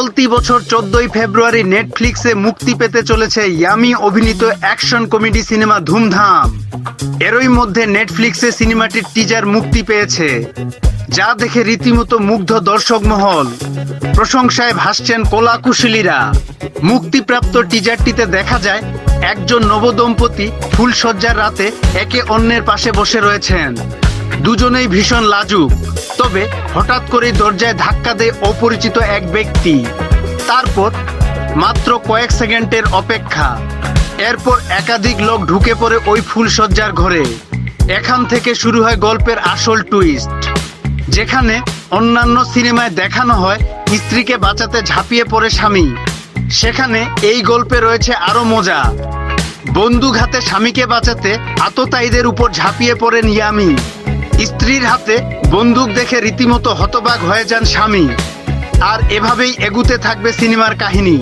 চলতি বছর চোদ্দই ফেব্রুয়ারি নেটফ্লিক্সে মুক্তি পেতে চলেছে ইয়ামি অভিনীত অ্যাকশন কমেডি সিনেমা ধুমধাম। এরই মধ্যে নেটফ্লিক্সে সিনেমাটির টিজার মুক্তি পেয়েছে, যা দেখে রীতিমতো মুগ্ধ দর্শক মহল। প্রশংসায় ভাসছেন কলা কুশলীরা মুক্তিপ্রাপ্ত টিজারটিতে দেখা যায়, একজন নবদম্পতি ফুলসজ্জার রাতে একে অন্যের পাশে বসে রয়েছেন। দুজনেই ভীষণ লাজুক। তবে হঠাৎ করেই দরজায় ধাক্কা দেয় অপরিচিত এক ব্যক্তি। তারপর মাত্র কয়েক সেকেন্ডের অপেক্ষা। এরপর একাধিক লোক ঢুকে পড়ে ওই ফুলসজ্জার ঘরে। এখান থেকে শুরু হয় গল্পের আসল টুইস্ট যেখানে অন্যান্য সিনেমায় দেখানো হয় স্ত্রীকে বাঁচাতে ঝাঁপিয়ে পড়ে স্বামী। সেখানে এই গল্পে রয়েছে আরও মজা। বন্দুক হাতে স্বামীকে বাঁচাতে আততায়ীদের উপর ঝাঁপিয়ে পড়েন ইয়ামি স্ত্রীর হাতে বন্দুক দেখে রীতিমতো হতবাক হয়ে যান স্বামী। আর এভাবেই এগুতে থাকবে সিনেমার কাহিনী।